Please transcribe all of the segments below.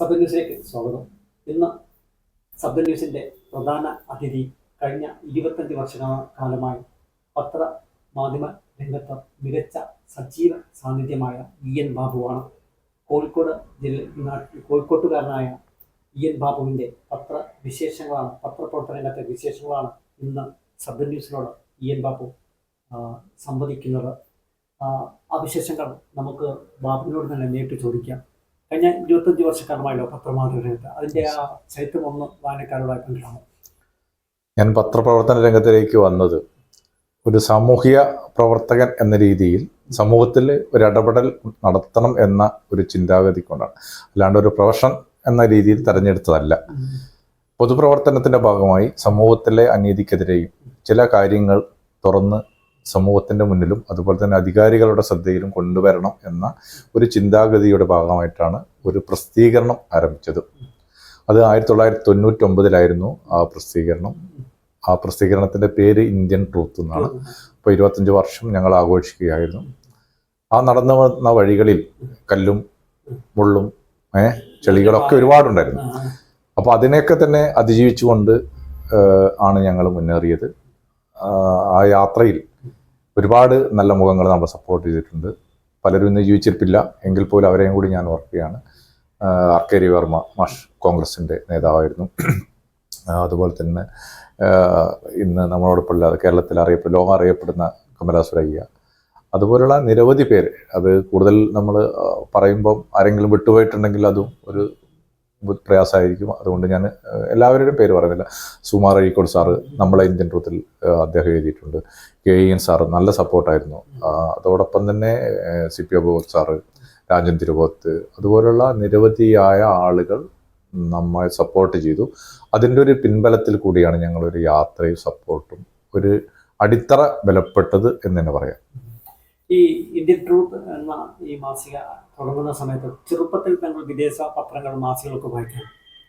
Sub ന്യൂസിലേക്ക് സ്വാഗതം. ഇന്ന് സബ് ന്യൂസിന്റെ പ്രധാന അതിഥി കഴിഞ്ഞ ഇരുപത്തഞ്ച് വർഷ കാലമായി പത്ര മാധ്യമ രംഗത്ത് മികച്ച സജീവ സാന്നിധ്യമായ ഇ എൻ ബാബുവാണ്. കോഴിക്കോട് ജില്ല കോഴിക്കോട്ടുകാരനായ ഇ എൻ ബാബുവിന്റെ പത്ര വിശേഷങ്ങളാണ് പത്രപ്രവർത്തന രംഗത്തെ വിശേഷങ്ങളാണ് ഇന്ന് സബ് ന്യൂസിനോട് ഇ എൻ ബാബു സംവദിക്കുന്നത്. ആ വിശേഷങ്ങൾ നമുക്ക് ബാബുവിനോട് തന്നെ നേരിട്ട് ചോദിക്കാം. കഴിഞ്ഞ ഇരുപത്തഞ്ച് വർഷക്കാലമായല്ലോ പത്രമാധ്യമ രംഗത്ത് അതിന്റെ ആ ചൈത്യം ഒന്ന് വായനക്കാരോടായി പങ്കിടാമോ? ഞാൻ പത്രപ്രവർത്തന രംഗത്തിലേക്ക് വന്നത് ഒരു സാമൂഹിക പ്രവർത്തകൻ എന്ന രീതിയിൽ സമൂഹത്തിൽ ഒരു ഇടപെടൽ നടത്തണം എന്ന ഒരു ചിന്താഗതി കൊണ്ടാണ്. അല്ലാണ്ട് ഒരു പ്രൊഫഷൻ എന്ന രീതിയിൽ തെരഞ്ഞെടുത്തതല്ല. പൊതുപ്രവർത്തനത്തിന്റെ ഭാഗമായി സമൂഹത്തിലെ അനീതിക്കെതിരെയും ചില കാര്യങ്ങൾ തുറന്ന് സമൂഹത്തിന്റെ മുന്നിലും അതുപോലെ തന്നെ അധികാരികളുടെ ശ്രദ്ധയിലും കൊണ്ടുവരണം എന്ന ഒരു ചിന്താഗതിയുടെ ഭാഗമായിട്ടാണ് ഒരു പ്രസിദ്ധീകരണം ആരംഭിച്ചത്. അത് ആയിരത്തി തൊള്ളായിരത്തി തൊണ്ണൂറ്റി ഒമ്പതിലായിരുന്നു ആ പ്രസിദ്ധീകരണം. ആ പ്രസിദ്ധീകരണത്തിന്റെ പേര് ഇന്ത്യൻ ട്രൂത്ത് എന്നാണ്. അപ്പോൾ ഇരുപത്തഞ്ച് വർഷം ഞങ്ങൾ ആഘോഷിക്കുകയായിരുന്നു. ആ നടന്നു വന്ന വഴികളിൽ കല്ലും മുള്ളും ഏഹ് ചെളികളൊക്കെ ഒരുപാടുണ്ടായിരുന്നു. അപ്പോൾ അതിനെയൊക്കെ തന്നെ അതിജീവിച്ചുകൊണ്ട് ആണ് ഞങ്ങൾ മുന്നേറിയത്. ആ യാത്രയിൽ ഒരുപാട് നല്ല മുഖങ്ങൾ നമ്മൾ സപ്പോർട്ട് ചെയ്തിട്ടുണ്ട്. പലരും ഇന്ന് ജീവിച്ചിരിപ്പില്ല. എങ്കിൽ പോലും അവരെയും കൂടി ഞാൻ ഓർക്കുകയാണ്. ആർ കെ രവിവർമ്മ മാഷ് കോൺഗ്രസിന്റെ നേതാവായിരുന്നു. അതുപോലെ തന്നെ ഇന്ന് നമ്മളോടൊപ്പമുള്ള കേരളത്തിൽ അറിയപ്പെടുന്ന ലോകം അറിയപ്പെടുന്ന കമലാ സുരയ്യ. അതുപോലുള്ള നിരവധി പേര് അത് കൂടുതൽ നമ്മൾ പറയുമ്പം ആരെങ്കിലും വിട്ടുപോയിട്ടുണ്ടെങ്കിൽ അതും ഒരു പ്രയാസമായിരിക്കും. അതുകൊണ്ട് ഞാൻ എല്ലാവരുടെയും പേര് പറയുന്നില്ല. സുമാർ അഴീക്കോട് സാറ് നമ്മളെ ഇന്ത്യൻ ട്രൂത്തിൽ അദ്ദേഹം എഴുതിയിട്ടുണ്ട്. കെ എൻ സാറ് നല്ല സപ്പോർട്ടായിരുന്നു. അതോടൊപ്പം തന്നെ സി പി അബോത് സാറ് രാജൻ തിരുവോത്ത് അതുപോലുള്ള നിരവധിയായ ആളുകൾ നമ്മെ സപ്പോർട്ട് ചെയ്തു. അതിന്റെ ഒരു പിൻബലത്തിൽ കൂടിയാണ് ഞങ്ങളൊരു യാത്രയും സപ്പോർട്ടും ഒരു അടിത്തറ ബലപ്പെട്ടത് എന്ന് തന്നെ പറയാം. ഈ ഇന്ത്യൻ ട്രൂത്ത് എന്ന ഈ മാസിക തുടങ്ങുന്ന സമയത്ത് ചെറുപ്പത്തിൽ തങ്ങൾ വിദേശ പത്രങ്ങൾ മാസികകളൊക്കെ വായിക്കാം.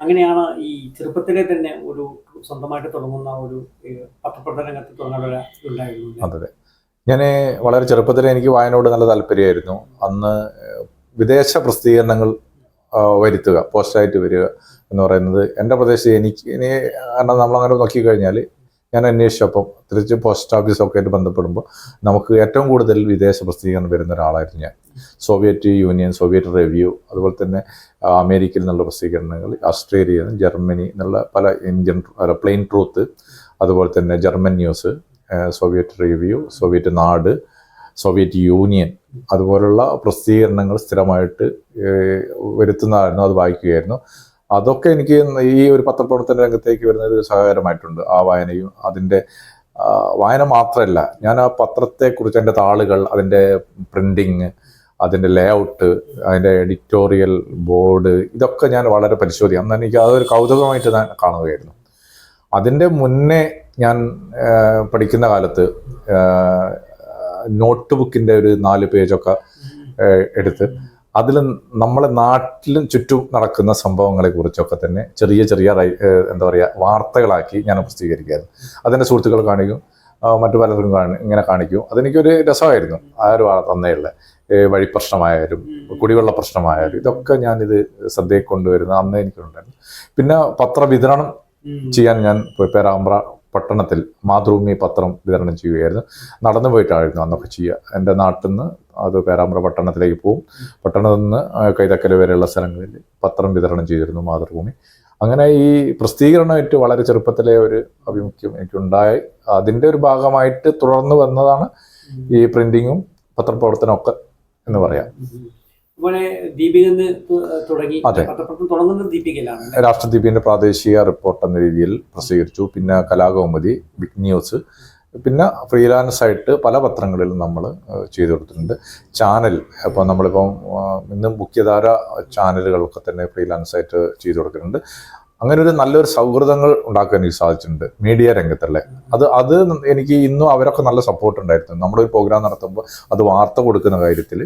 അങ്ങനെയാണ് ഈ ചെറുപ്പത്തിലെ തന്നെ ഒരു സ്വന്തമായിട്ട് തുടങ്ങുന്ന ഒരു പത്രപ്രവർത്തന രംഗത്ത് തുടങ്ങാനുള്ള ഞാൻ വളരെ ചെറുപ്പത്തിൽ എനിക്ക് വായനയോട് നല്ല താല്പര്യമായിരുന്നു. അന്ന് വിദേശ പ്രസിദ്ധീകരണങ്ങൾ വരുത്തുക പോസ്റ്റായിട്ട് വരിക എന്ന് പറയുന്നത് എന്റെ പ്രദേശത്ത് എനിക്ക് ഇനി കാരണം നമ്മളങ്ങനെ നോക്കിക്കഴിഞ്ഞാൽ ഞാൻ അന്വേഷിച്ചപ്പം തിരിച്ച് പോസ്റ്റ് ഓഫീസൊക്കെ ആയിട്ട് ബന്ധപ്പെടുമ്പോൾ നമുക്ക് ഏറ്റവും കൂടുതൽ വിദേശ പ്രസിദ്ധീകരണം വരുന്ന ഒരാളായിരുന്നു ഞാൻ. സോവിയറ്റ് യൂണിയൻ സോവിയറ്റ് റിവ്യൂ അതുപോലെ തന്നെ അമേരിക്കയിൽ നിന്നുള്ള പ്രസിദ്ധീകരണങ്ങൾ ഓസ്ട്രേലിയ ജർമ്മനി എന്നുള്ള പല ഇന്ത്യൻ പ്ലെയിൻ ട്രൂത്ത് അതുപോലെ തന്നെ German news Soviet review Soviet നാട് സോവിയറ്റ് യൂണിയൻ അതുപോലുള്ള പ്രസിദ്ധീകരണങ്ങൾ സ്ഥിരമായിട്ട് വരുത്തുന്നതായിരുന്നു അത് വായിക്കുകയായിരുന്നു. അതൊക്കെ എനിക്ക് ഈ ഒരു പത്രപ്രവർത്തന രംഗത്തേക്ക് വരുന്ന ഒരു സഹായകരമായിട്ടുണ്ട് ആ വായനയും അതിന്റെ വായന മാത്രമല്ല ഞാൻ ആ പത്രത്തെക്കുറിച്ച് അതിന്റെ താളുകൾ അതിന്റെ പ്രിന്റിങ് അതിന്റെ ലേഔട്ട് അതിന്റെ എഡിറ്റോറിയൽ ബോർഡ് ഇതൊക്കെ ഞാൻ വളരെ പരിശോധിക്കും. അന്ന് എനിക്ക് അതൊരു കൗതുകമായിട്ട് ഞാൻ കാണുകയായിരുന്നു. അതിന്റെ മുന്നേ ഞാൻ പഠിക്കുന്ന കാലത്ത് നോട്ട് ബുക്കിന്റെ ഒരു നാല് പേജൊക്കെ എടുത്ത് അതിൽ നമ്മളെ നാട്ടിലും ചുറ്റും നടക്കുന്ന സംഭവങ്ങളെ കുറിച്ചൊക്കെ തന്നെ ചെറിയ ചെറിയ എന്താ പറയുക വാർത്തകളാക്കി ഞാൻ പ്രസിദ്ധീകരിക്കുകയായിരുന്നു. അതെന്റെ സുഹൃത്തുക്കൾ കാണിക്കും മറ്റു പലരും കാണി ഇങ്ങനെ കാണിക്കും. അതെനിക്കൊരു രസമായിരുന്നു. ആ ഒരു വാർത്ത അന്നേയുള്ള വഴി പ്രശ്നമായാലും കുടിവെള്ള പ്രശ്നമായാലും ഇതൊക്കെ ഞാനിത് ശ്രദ്ധയിൽ കൊണ്ടുവരുന്ന അന്നേ എനിക്കുണ്ടായിരുന്നു. പിന്നെ പത്രവിതരണം ചെയ്യാൻ ഞാൻ പോയി. പേരാമ്പ്ര പട്ടണത്തിൽ മാതൃഭൂമി പത്രം വിതരണം ചെയ്യുകയായിരുന്നു. നടന്നു പോയിട്ടായിരുന്നു അന്നൊക്കെ ചെയ്യുക. എന്റെ നാട്ടിൽ നിന്ന് അത് പേരാമ്പ്ര പട്ടണത്തിലേക്ക് പോകും പട്ടണത്തിൽ നിന്ന് കൈതക്കൽ വരെയുള്ള സ്ഥലങ്ങളിൽ പത്രം വിതരണം ചെയ്തിരുന്നു മാതൃഭൂമി. അങ്ങനെ ഈ പ്രസിദ്ധീകരണമായിട്ട് വളരെ ചെറുപ്പത്തിലെ ഒരു അഭിമുഖ്യം എനിക്കുണ്ടായി. അതിന്റെ ഒരു ഭാഗമായിട്ട് തുടർന്ന് വന്നതാണ് ഈ പ്രിന്റിങ്ങും പത്രപ്രവർത്തനവും ഒക്കെ എന്ന് പറയാം. അതുപോലെ ദീപിക തുടങ്ങി. അതെ. പത്രപ്രവർത്തനം തുടങ്ങുന്നത് ദീപികയിലാണ്? രാഷ്ട്രദീപിന്റെ പ്രാദേശിക റിപ്പോർട്ട് എന്ന രീതിയിൽ പ്രസിദ്ധീകരിച്ചു. പിന്നെ കലാകൗമുദി ബിഗ് ന്യൂസ് പിന്നെ ഫ്രീലാൻസ് ആയിട്ട് പല പത്രങ്ങളിലും നമ്മൾ ചെയ്തു കൊടുത്തിട്ടുണ്ട്. ചാനൽ അപ്പോൾ നമ്മളിപ്പം ഇന്ന് മുഖ്യധാര ചാനലുകളൊക്കെ തന്നെ ഫ്രീലാൻസ് ആയിട്ട് ചെയ്തു കൊടുക്കുന്നുണ്ട്. അങ്ങനെ ഒരു നല്ലൊരു സൗഹൃദങ്ങൾ ഉണ്ടാക്കാൻ എനിക്ക് സാധിച്ചിട്ടുണ്ട് മീഡിയ രംഗത്തല്ലേ. അത് അത് എനിക്ക് ഇന്നും അവരൊക്കെ നല്ല സപ്പോർട്ട് ഉണ്ടായിരുന്നു നമ്മളൊരു പ്രോഗ്രാം നടത്തുമ്പോൾ അത് വാർത്ത കൊടുക്കുന്ന കാര്യത്തിൽ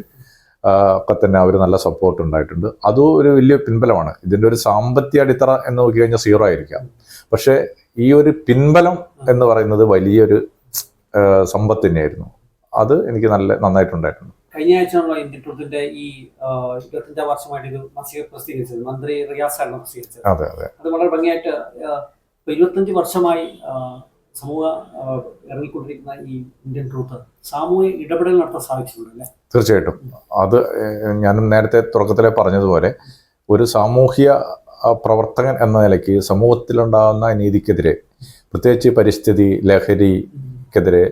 ഒക്കെ തന്നെ അവർ നല്ല സപ്പോർട്ട് ഉണ്ടായിട്ടുണ്ട്. അതും ഒരു വലിയ പിൻബലമാണ്. ഇതിന്റെ ഒരു സാമ്പത്തിക അടിത്തറ എന്ന് നോക്കി കഴിഞ്ഞാൽ സീറോ ആയിരിക്കാം. പക്ഷേ ഈ ഒരു പിൻബലം എന്ന് പറയുന്നത് വലിയൊരു സമ്പത്ത് തന്നെയായിരുന്നു. അത് എനിക്ക് നല്ല നന്നായിട്ടുണ്ടായിട്ടുണ്ട്. കഴിഞ്ഞ ആഴ്ച ഇന്ത്യൻ ഇന്ത്യത്തിന്റെ ഈ ഇരുപത്തഞ്ചാം വർഷമായിട്ട് ഇത് മസീർ പ്രസിദ്ധീകരിച്ചത്. മന്ത്രി റിയാസ് ആണ് പ്രസിദ്ധീകരിച്ചത്. അതെ വളരെ ഭംഗിയായിട്ട് ഇരുപത്തഞ്ച് വർഷമായി സമൂഹ ഇറങ്ങിക്കൊണ്ടിരിക്കുന്ന ഈ ഇന്ത്യൻ ട്രൂത്ത് സാമൂഹിക ഇടപെടൽ നടത്താൻ സാധിച്ചിട്ടുണ്ട് അല്ലേ തീർച്ചയായിട്ടും. അത് ഞാനും നേരത്തെ തുടക്കത്തിലെ പറഞ്ഞതുപോലെ ഒരു സാമൂഹ്യ പ്രവർത്തകൻ എന്ന നിലയ്ക്ക് സമൂഹത്തിലുണ്ടാകുന്ന നീതിക്കെതിരെ പ്രത്യേകിച്ച് പരിസ്ഥിതി ലഹരിക്കെതിരെ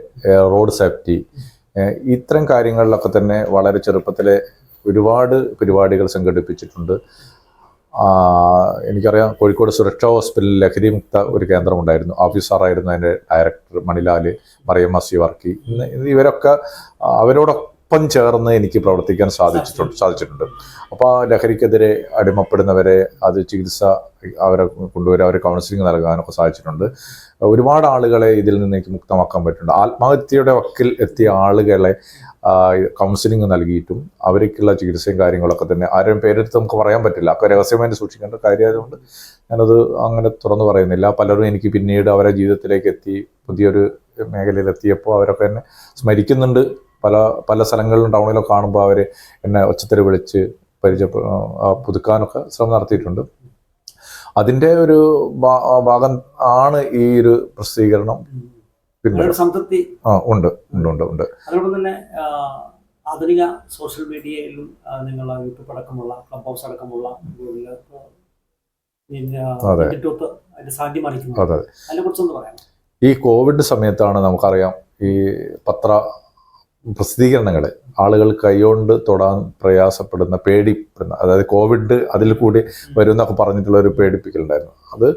റോഡ് സേഫ്റ്റി ഇത്തരം കാര്യങ്ങളിലൊക്കെ തന്നെ വളരെ ചെറുപ്പത്തിലെ ഒരുപാട് പരിപാടികൾ സംഘടിപ്പിച്ചിട്ടുണ്ട്. എനിക്കറിയാം കോഴിക്കോട് സുരക്ഷാ ഹോസ്പിറ്റലിൽ ലഹരി മുക്ത ഒരു കേന്ദ്രമുണ്ടായിരുന്നു. ഓഫീസറായിരുന്നു അതിന്റെ ഡയറക്ടർ മണിലാൽ മറിയമ്മ മസി വർക്കി ഇന്ന് ഇവരൊക്കെ ആ, അവരോടൊപ്പം ചേർന്ന് എനിക്ക് പ്രവർത്തിക്കാൻ സാധിച്ചിട്ടുണ്ട് സാധിച്ചിട്ടുണ്ട്. അപ്പോൾ ആ ലഹരിക്കെതിരെ അടിമപ്പെടുന്നവരെ അത് ചികിത്സ അവരെ കൊണ്ടുവരാൻ അവരെ കൗൺസിലിംഗ് നൽകാനൊക്കെ സാധിച്ചിട്ടുണ്ട്. ഒരുപാട് ആളുകളെ ഇതിൽ നിന്ന് എനിക്ക് മുക്തമാക്കാൻ പറ്റുന്നുണ്ട്. ആത്മഹത്യയുടെ വക്കിൽ എത്തിയ ആളുകളെ കൗൺസിലിംഗ് നൽകിയിട്ടും അവർക്കുള്ള ചികിത്സയും കാര്യങ്ങളൊക്കെ തന്നെ ആരും പേരെടുത്ത് നമുക്ക് പറയാൻ പറ്റില്ല. ഒക്കെ രഹസ്യമായിട്ട് സൂക്ഷിക്കേണ്ട കാര്യമായതുകൊണ്ട് ഞാനത് അങ്ങനെ തുറന്നു പറയുന്നില്ല. പലരും എനിക്ക് പിന്നീട് അവരെ ജീവിതത്തിലേക്ക് എത്തി പുതിയൊരു മേഖലയിൽ എത്തിയപ്പോൾ അവരൊക്കെ എന്നെ സ്മരിക്കുന്നുണ്ട്. പല പല സ്ഥലങ്ങളിലും ടൗണിലൊക്കെ കാണുമ്പോൾ അവർ എന്നെ ഒച്ചത്തിൽ വിളിച്ച് പരിചയ പുതുക്കാനൊക്കെ ശ്രമം നടത്തിയിട്ടുണ്ട്. അതിന്റെ ഒരു ഭാഗം ആണ് ഈ ഒരു പ്രസിദ്ധീകരണം. പിന്നെ സംതൃപ്തി. ആ ഉണ്ട് ഉണ്ട് ഉണ്ട് ഉണ്ട്. അതോടൊപ്പം തന്നെ ആധുനിക സോഷ്യൽ മീഡിയയിലും നിങ്ങൾ യൂട്യൂബ് അടക്കമുള്ള ക്ലബ് ഹൗസ് അടക്കമുള്ള അതിനെ കുറിച്ചൊന്ന് പറയാം ഈ കോവിഡ് സമയത്താണ് നമുക്കറിയാം ഈ പത്ര പ്രസിദ്ധീകരണങ്ങൾ ആളുകൾ കൈകൊണ്ട് തൊടാൻ പ്രയാസപ്പെടുന്ന പേടിപ്പെടുന്ന അതായത് കോവിഡ് അതിൽ കൂടി വരും എന്നൊക്കെ പറഞ്ഞിട്ടുള്ള ഒരു പേടിപ്പിക്കലുണ്ടായിരുന്നു. അത്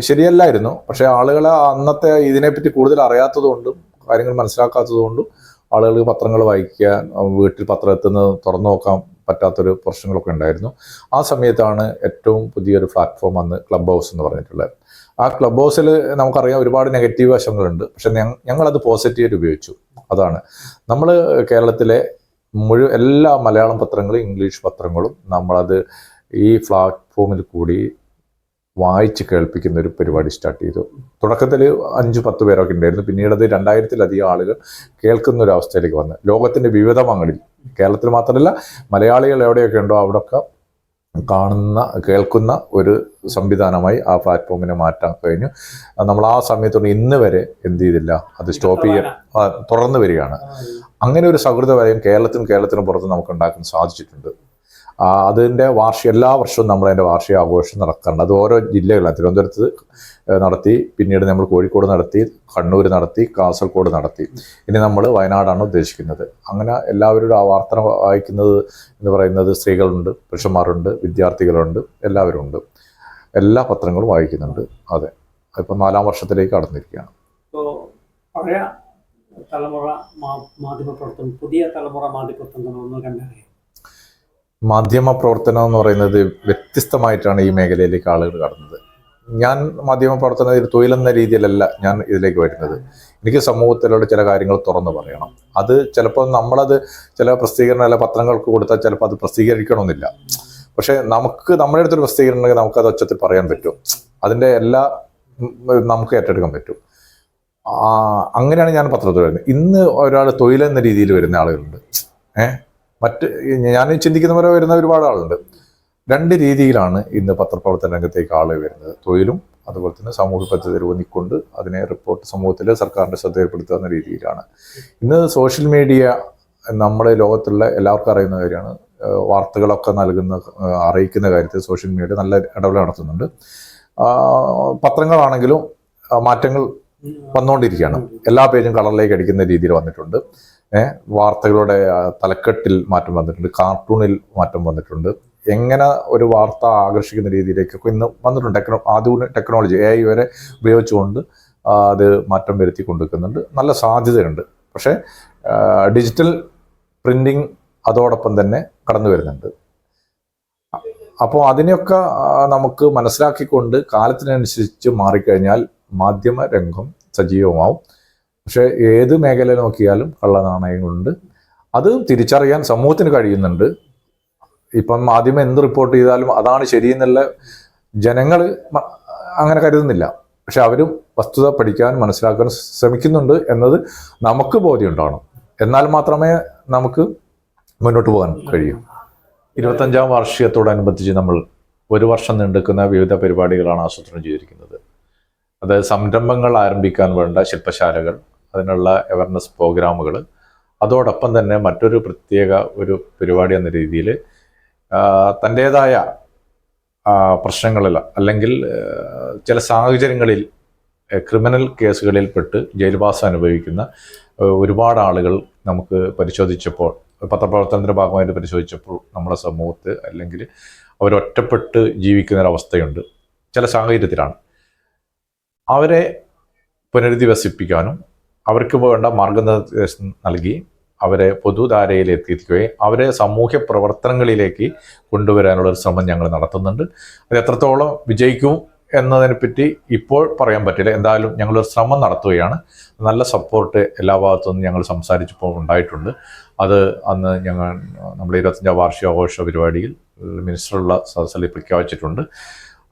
ശരിയല്ലായിരുന്നു. പക്ഷേ ആളുകൾ അന്നത്തെ ഇതിനെപ്പറ്റി കൂടുതൽ അറിയാത്തതുകൊണ്ടും കാര്യങ്ങൾ മനസ്സിലാക്കാത്തതുകൊണ്ടും ആളുകൾ പത്രങ്ങൾ വായിക്കാൻ വീട്ടിൽ പത്രം എത്തുന്നത് തുറന്നു നോക്കാൻ പറ്റാത്തൊരു പ്രശ്നങ്ങളൊക്കെ ഉണ്ടായിരുന്നു. ആ സമയത്താണ് ഏറ്റവും പുതിയൊരു പ്ലാറ്റ്ഫോം അന്ന് ക്ലബ് ഹൗസ് എന്ന് പറഞ്ഞിട്ടുള്ളത്. ആ ക്ലബ് ഹൗസിൽ നമുക്കറിയാം ഒരുപാട് നെഗറ്റീവ് വശങ്ങളുണ്ട്. പക്ഷെ ഞങ്ങ- ഞങ്ങളത് പോസിറ്റീവായിട്ട് ഉപയോഗിച്ചു. അതാണ്. നമ്മൾ കേരളത്തിലെ മുഴുവൻ എല്ലാ മലയാളം പത്രങ്ങളും ഇംഗ്ലീഷ് പത്രങ്ങളും നമ്മളത് ഈ പ്ലാറ്റ്ഫോമിൽ കൂടി വായിച്ച് കേൾപ്പിക്കുന്ന ഒരു പരിപാടി സ്റ്റാർട്ട് ചെയ്തു. തുടക്കത്തിൽ അഞ്ച് പത്ത് പേരൊക്കെ ഉണ്ടായിരുന്നു. പിന്നീട് അത് രണ്ടായിരത്തിലധികം ആളുകൾ കേൾക്കുന്ന ഒരു അവസ്ഥയിലേക്ക് വന്നു. ലോകത്തിന്റെ വിവിധ മങ്ങളിൽ കേരളത്തിൽ മാത്രമല്ല മലയാളികൾ എവിടെയൊക്കെ ഉണ്ടോ അവിടെയൊക്കെ കാണുന്ന കേൾക്കുന്ന ഒരു സംവിധാനമായി ആ പ്ലാറ്റ്ഫോമിനെ മാറ്റാൻ കഴിഞ്ഞു. നമ്മൾ ആ സമയത്തോട് ഇന്ന് വരെ എന്ത് ചെയ്തില്ല. അത് സ്റ്റോപ്പ് ചെയ്യാൻ തുറന്നു തുടർന്ന് വരികയാണ്. അങ്ങനെ ഒരു സൗഹൃദ വലയം കേരളത്തിനും കേരളത്തിനും പുറത്ത് നമുക്ക് ഉണ്ടാക്കാൻ സാധിച്ചിട്ടുണ്ട്. അതിന്റെ വാർഷിക എല്ലാ വർഷവും നമ്മൾ അതിന്റെ വാർഷിക ആഘോഷം നടക്കാറുണ്ട്. അത് ഓരോ ജില്ലകളാണ് തിരുവനന്തപുരത്ത് നടത്തി പിന്നീട് നമ്മൾ കോഴിക്കോട് നടത്തി കണ്ണൂർ നടത്തി കാസർഗോഡ് നടത്തി. ഇനി നമ്മൾ വയനാടാണ് ഉദ്ദേശിക്കുന്നത്. അങ്ങനെ എല്ലാവരും ആ വാർത്ത വായിക്കുന്നത് എന്ന് പറയുന്നത് സ്ത്രീകളുണ്ട് പുരുഷന്മാരുണ്ട് വിദ്യാർത്ഥികളുണ്ട് എല്ലാവരും ഉണ്ട് എല്ലാ പത്രങ്ങളും വായിക്കുന്നുണ്ട്. അതെ. അതിപ്പോൾ നാലാം വർഷത്തിലേക്ക് കടന്നിരിക്കുകയാണ്. പഴയ തലമുറ മാ- മാധ്യമ പ്രവർത്തനം പുതിയ തലമുറ മാധ്യമ ഒന്നും ഒന്ന് കണ്ടറിയാം. മാധ്യമ പ്രവർത്തനം എന്ന് പറയുന്നത് വ്യത്യസ്തമായിട്ടാണ് ഈ മേഖലയിലേക്ക് ആളുകൾ കടന്നത്. ഞാൻ മാധ്യമ പ്രവർത്തനം ഒരു തൊഴിലെന്ന രീതിയിലല്ല ഞാൻ ഇതിലേക്ക് വരുന്നത്. എനിക്ക് സമൂഹത്തിലുള്ള ചില കാര്യങ്ങൾ തുറന്നു പറയണം. അത് ചിലപ്പോൾ നമ്മളത് ചില പ്രസിദ്ധീകരണം അല്ല പത്രങ്ങൾക്ക് കൊടുത്താൽ ചിലപ്പോൾ അത് പ്രസിദ്ധീകരിക്കണമെന്നില്ല. പക്ഷേ നമുക്ക് നമ്മുടെ അടുത്തൊരു പ്രസിദ്ധീകരണം ഉണ്ടെങ്കിൽ നമുക്കത് ഒച്ചത്തിൽ പറയാൻ പറ്റും. അതിന്റെ എല്ലാ നമുക്ക് ഏറ്റെടുക്കാൻ പറ്റും. അങ്ങനെയാണ് ഞാൻ പത്രത്തിൽ വരുന്നത്. ഇന്ന് ഒരാൾ തൊഴിലെന്ന രീതിയിൽ വരുന്ന ആളുകളുണ്ട്. ഏഹ് മറ്റ് ഞാൻ ചിന്തിക്കുന്ന പോലെ വരുന്ന ഒരുപാട് ആളുണ്ട്. രണ്ട് രീതിയിലാണ് ഇന്ന് പത്രപ്രവർത്തന രംഗത്തേക്ക് ആളുകൾ വരുന്നത്. തൊഴിലും അതുപോലെ തന്നെ സാമൂഹ്യ പദ്ധതി ഊന്നിക്കൊണ്ട് അതിനെ റിപ്പോർട്ട് സമൂഹത്തിൽ സർക്കാരിന്റെ ശ്രദ്ധയിൽപ്പെടുത്തുക എന്ന രീതിയിലാണ്. ഇന്ന് സോഷ്യൽ മീഡിയ നമ്മുടെ ലോകത്തുള്ള എല്ലാവർക്കും അറിയുന്ന കാര്യമാണ്. വാർത്തകളൊക്കെ നൽകുന്ന അറിയിക്കുന്ന കാര്യത്തിൽ സോഷ്യൽ മീഡിയ നല്ല ഇടപെടൽ നടത്തുന്നുണ്ട്. പത്രങ്ങളാണെങ്കിലും മാറ്റങ്ങൾ വന്നുകൊണ്ടിരിക്കുകയാണ്. എല്ലാ പേജും കളറിലേക്ക് അടിക്കുന്ന രീതിയിൽ വന്നിട്ടുണ്ട്. വാർത്തകളുടെ തലക്കെട്ടിൽ മാറ്റം വന്നിട്ടുണ്ട് കാർട്ടൂണിൽ മാറ്റം വന്നിട്ടുണ്ട്. എങ്ങനെ ഒരു വാർത്ത ആകർഷിക്കുന്ന രീതിയിലേക്കൊക്കെ ഇന്ന് വന്നിട്ടുണ്ട്. ടെക്നോ ആധുനിക ടെക്നോളജി എ ഐ വരെ ഉപയോഗിച്ചുകൊണ്ട് അത് മാറ്റം വരുത്തി കൊണ്ടുവെക്കുന്നുണ്ട്. നല്ല സാധ്യതയുണ്ട്. പക്ഷേ ഡിജിറ്റൽ പ്രിന്റിങ് അതോടൊപ്പം തന്നെ കടന്നു വരുന്നുണ്ട്. അപ്പോൾ അതിനെയൊക്കെ നമുക്ക് മനസ്സിലാക്കിക്കൊണ്ട് കാലത്തിനനുസരിച്ച് മാറിക്കഴിഞ്ഞാൽ മാധ്യമ രംഗം സജീവമാവും. പക്ഷേ ഏത് മേഖല നോക്കിയാലും കള്ളനാണയങ്ങളുണ്ട് അത് തിരിച്ചറിയാൻ സമൂഹത്തിന് കഴിയുന്നുണ്ട്. ഇപ്പം ആദ്യമേ എന്ത് റിപ്പോർട്ട് ചെയ്താലും അതാണ് ശരിയെന്നുള്ള ജനങ്ങൾ അങ്ങനെ കരുതുന്നില്ല. പക്ഷെ അവരും വസ്തുത പഠിക്കാൻ മനസ്സിലാക്കാൻ ശ്രമിക്കുന്നുണ്ട് എന്നത് നമുക്ക് ബോധ്യം ഉണ്ടാവണം എന്നാൽ മാത്രമേ നമുക്ക് മുന്നോട്ട് പോകാൻ കഴിയൂ. ഇരുപത്തഞ്ചാം വാർഷികത്തോടനുബന്ധിച്ച് നമ്മൾ ഒരു വർഷം നീണ്ടുക്കുന്ന വിവിധ പരിപാടികളാണ് ആസൂത്രണം ചെയ്തിരിക്കുന്നത്. അത് സംരംഭങ്ങൾ ആരംഭിക്കാൻ വേണ്ട ശില്പശാലകൾ അതിനുള്ള അവയർനെസ് പ്രോഗ്രാമുകൾ അതോടൊപ്പം തന്നെ മറ്റൊരു പ്രത്യേക ഒരു പരിപാടി എന്ന രീതിയിൽ തന്റേതായ പ്രശ്നങ്ങളിൽ അല്ലെങ്കിൽ ചില സാഹചര്യങ്ങളിൽ ക്രിമിനൽ കേസുകളിൽ പെട്ട് ജയിൽവാസം അനുഭവിക്കുന്ന ഒരുപാട് ആളുകൾ നമുക്ക് പരിശോധിച്ചപ്പോൾ പത്രപ്രവർത്തനത്തിന്റെ ഭാഗമായിട്ട് പരിശോധിച്ചപ്പോൾ നമ്മുടെ സമൂഹത്ത് അല്ലെങ്കിൽ അവരൊറ്റപ്പെട്ട് ജീവിക്കുന്ന ഒരവസ്ഥയുണ്ട് ചില സാഹചര്യത്തിലാണ്. അവരെ പുനരധിവസിപ്പിക്കാനും അവർക്ക് വേണ്ട മാർഗനിർദ്ദേശം നൽകി അവരെ പൊതുധാരയിൽ എത്തിക്കുകയും അവരെ സാമൂഹ്യ പ്രവർത്തനങ്ങളിലേക്ക് കൊണ്ടുവരാനുള്ള ഒരു ശ്രമം ഞങ്ങൾ നടത്തുന്നുണ്ട്. അത് എത്രത്തോളം വിജയിക്കും എന്നതിനെപ്പറ്റി ഇപ്പോൾ പറയാൻ പറ്റില്ല. എന്തായാലും ഞങ്ങളൊരു ശ്രമം നടത്തുകയാണ്. നല്ല സപ്പോർട്ട് എല്ലാ ഭാഗത്തു നിന്നും ഞങ്ങൾ സംസാരിച്ചപ്പോൾ ഉണ്ടായിട്ടുണ്ട്. അത് അന്ന് ഞങ്ങൾ നമ്മുടെ ഇരുപത്തഞ്ചാം വാർഷികാഘോഷ പരിപാടിയിൽ മിനിസ്റ്ററുള്ള സദസ്സിൽ പ്രഖ്യാപിച്ചിട്ടുണ്ട്.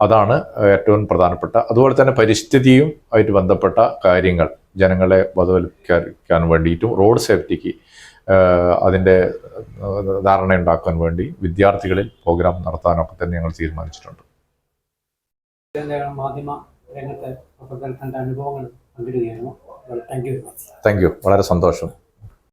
അതാണ് ഏറ്റവും പ്രധാനപ്പെട്ട. അതുപോലെ തന്നെ പരിസ്ഥിതിയും ആയിട്ട് ബന്ധപ്പെട്ട കാര്യങ്ങൾ. ജനങ്ങളെ ബോധവൽക്കരിക്കാൻ വേണ്ടിയിട്ടും റോഡ് സേഫ്റ്റിക്ക് അതിന്റെ ധാരണ ഉണ്ടാക്കാൻ വേണ്ടി വിദ്യാർത്ഥികളിൽ പ്രോഗ്രാം നടത്താനൊക്കെ തന്നെ ഞങ്ങൾ തീരുമാനിച്ചിട്ടുണ്ട്. മാധ്യമ രംഗത്ത് അനുഭവങ്ങൾ പങ്കിടുകയായിരുന്നു താങ്ക് യു വളരെ സന്തോഷം.